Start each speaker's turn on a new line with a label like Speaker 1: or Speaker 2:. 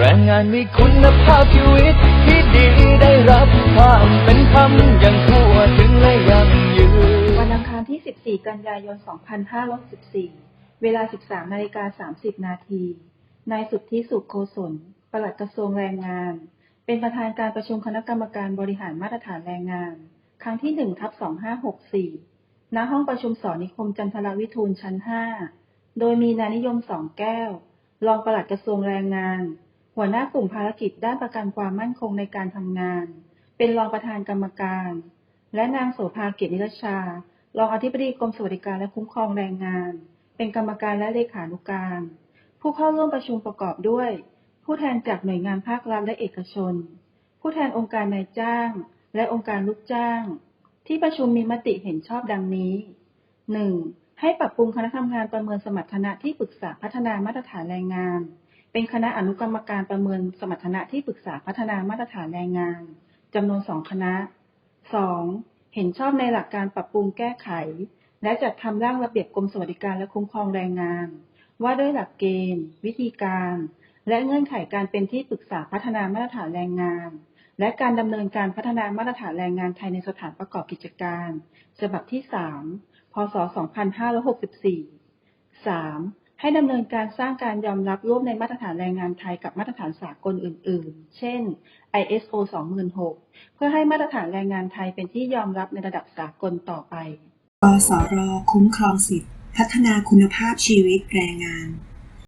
Speaker 1: แรงงานมีคุณภาพชีวิตที่ดีได้รับความเป็นธรรมอย่างทั่วถึงและยั่งยืน
Speaker 2: วันอังคารที่ 14 กันยายน 2564เวลา 13นาฬิกา30 นาที นายสุทธิสุขโกศลปลัดกระทรวงแรงงาน เป็นประธานการประชุมคณะกรรมการบริหารมาตรฐานแรงงาน ครั้งที่1ทับ2564 ณ ห้องประชุมสอนนิคมจันทรวิทูลชั้น 5 โดยมีนายนิยมสองแก้ว รองปลัดกระทรวงแรงงาน หัวหน้ากลุ่มภารกิจด้านประกันความมั่นคงในการทำงาน เป็นรองประธานกรรมการ และนางโสภาเกียรตินิรชา รองอธิบดีกรมสวัสดิการและคุ้มครองแรงงาน เป็นกรรมการและเลขานุการ ผู้เข้าร่วมประชุมประกอบด้วย ผู้แทนจากหน่วยงานภาครัฐและเอกชน ผู้แทนองค์การนายจ้าง และองค์การลูกจ้าง ที่ประชุมมีมติเห็นชอบดังนี้ 1. ให้ปรับปรุงคณะทำงานประเมินสมรรถนะที่ปรึกษาพัฒนามาตรฐานแรงงาน เป็นคณะอนุกรรมการประเมินสมรรถนะที่ปรึกษาพัฒนามาตรฐานแรงงานจำนวนสองคณะ 2. เห็นชอบในหลักการปรับปรุงแก้ไข และจัดทำร่างระเบียบกรมสวัสดิการและคุ้มครองแรงงาน ว่าด้วยหลักเกณฑ์ วิธีการ และเงื่อนไขการเป็นที่ปรึกษาพัฒนามาตรฐานแรงงาน และการดำเนินการพัฒนามาตรฐานแรงงานไทยในสถานประกอบกิจการ ฉบับที่ 3 พศ 2564 3. ให้ดำเนินการสร้างการยอมรับร่วมในมาตรฐานแรงงานไทยกับมาตรฐานสากลอื่น ๆ เช่น ISO 2006 เพื่อให้มาตรฐานแรงงานไทยเป็นที่ยอมรับในระดับสากลต่อไป
Speaker 3: ปสร คุ้มครองสิทธิพัฒนาคุณภาพชีวิตแรงงาน